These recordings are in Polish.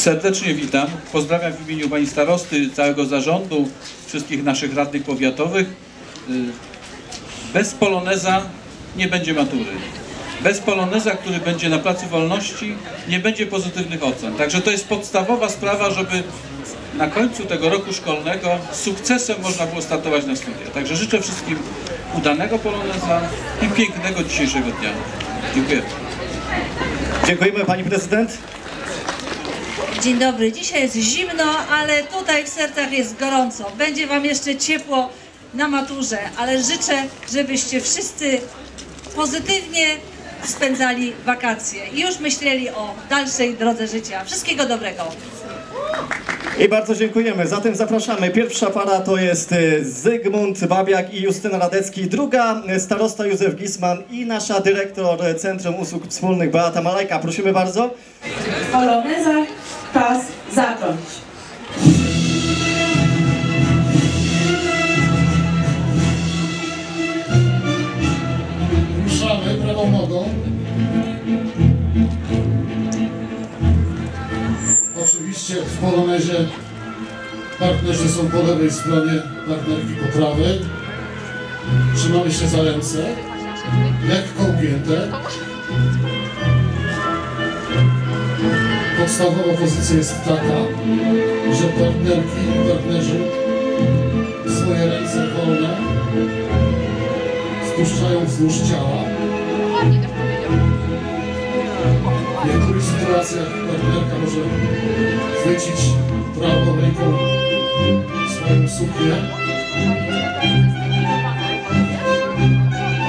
Serdecznie witam. Pozdrawiam w imieniu Pani Starosty, całego zarządu, wszystkich naszych radnych powiatowych. Y, Bez poloneza nie będzie matury. Bez poloneza, który będzie na Placu Wolności, nie będzie pozytywnych ocen. Także to jest podstawowa sprawa, żeby na końcu tego roku szkolnego z sukcesem można było startować na studia. Także życzę wszystkim udanego poloneza i pięknego dzisiejszego dnia. Dziękuję. Dziękujemy Pani Prezydent. Dzień dobry. Dzisiaj jest zimno, ale tutaj w sercach jest gorąco. Będzie Wam jeszcze ciepło na maturze, ale życzę, żebyście wszyscy pozytywnie spędzali wakacje i już myśleli o dalszej drodze życia. Wszystkiego dobrego. I bardzo dziękujemy. Zatem zapraszamy. Pierwsza para to jest e, Zygmunt Babiak i Justyna Radecki. Druga e, starosta Józef Gisman i nasza dyrektor Centrum Usług Wspólnych Beata Malajka. Prosimy bardzo. poloneza czas zacząć. Ruszamy prawą nogą. Oczywiście w polonezie partnerzy są po lewej stronie, partnerki po prawej. Trzymamy się za ręce, lekko ugięte. Podstawowa pozycja jest taka, że partnerki i partnerzy swoje ręce wolne spuszczają wzdłuż ciała. W niektórych sytuacjach partnerka może chwycić prawą ręką swoją suknię,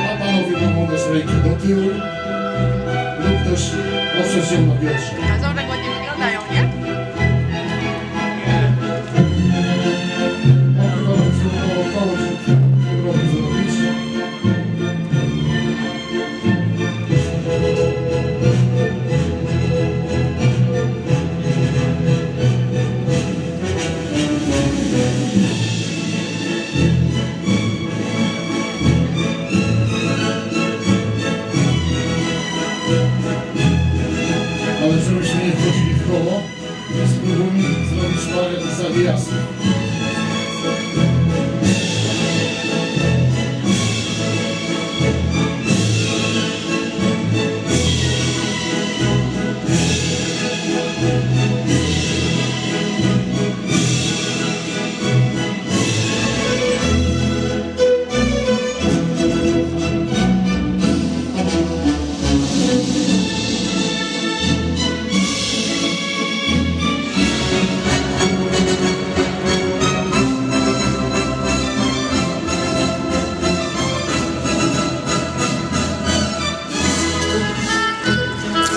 a panowie mogą dać rękę do tyłu lub też oprzeć ją na biodrze. Yes.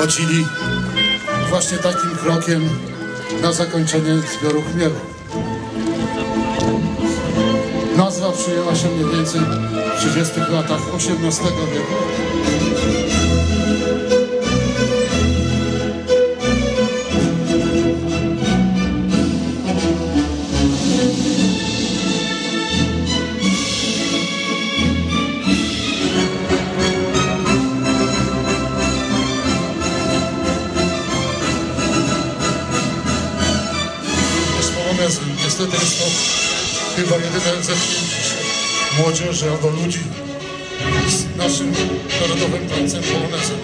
Zawiasów. wchodzili właśnie takim krokiem na zakończenie zbioru chmielu. Nazwa przyjęła się mniej więcej w 30 latach XVIII wieku. Chyba jedyne się młodzieży albo ludzi z naszym narodowym tańcem polonezem.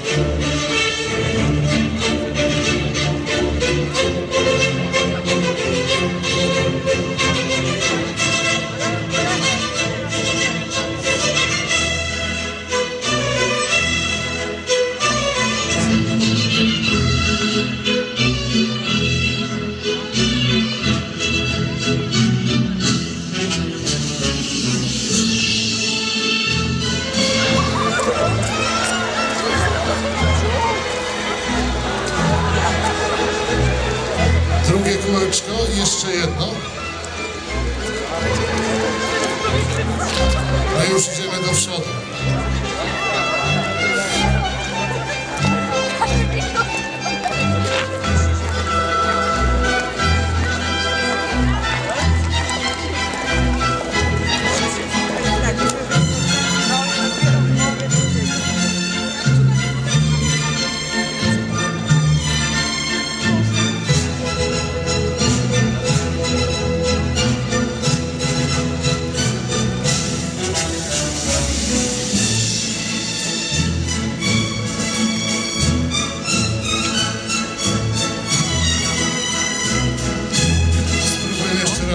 ruszyć, żeby do przodu.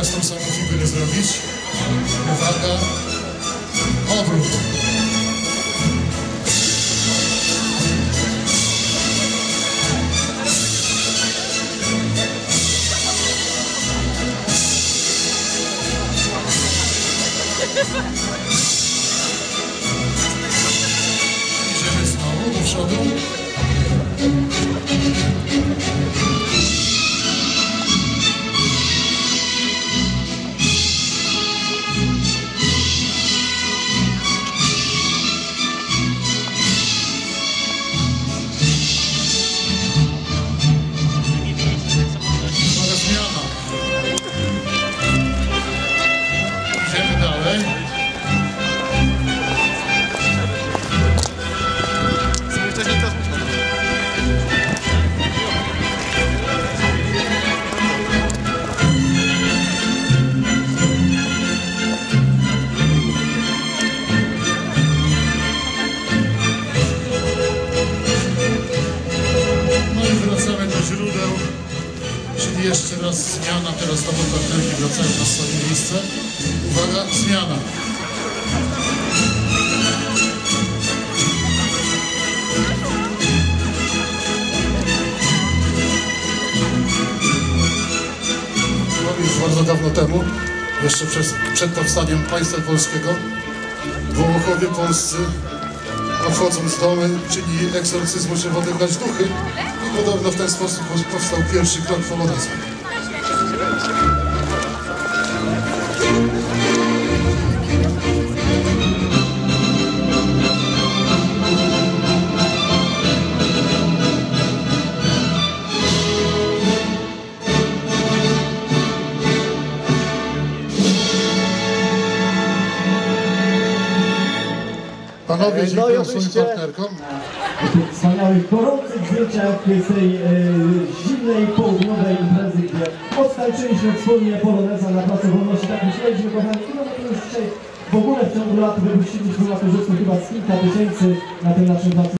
miastem samą figurę zrobić. Uwaga, obrót. Idziemy znowu do przodu. teraz znowu partnerki wracają na swoje miejsce. Uwaga, zmiana. No już bardzo dawno temu, jeszcze przez, przed powstaniem państwa polskiego, Wołochowie polscy obchodząc domy, czyli egzorcyzmu trzeba odebrać duchy i podobno w ten sposób powstał pierwszy krok poloneza. Panowie, No i dziękuję swoim oczywiście- partnerkom. wspaniałych, gorących zdjęciach z tej e, zimnej, południowej imprezy, gdzie odtańczyliśmy wspólnie poloneza na Placu Wolności. Tak myśleliśmy, kochani, my tu już dzisiaj w ogóle w ciągu lat wypuściliśmy maturzystów chyba z kilka tysięcy na tym naszym placu.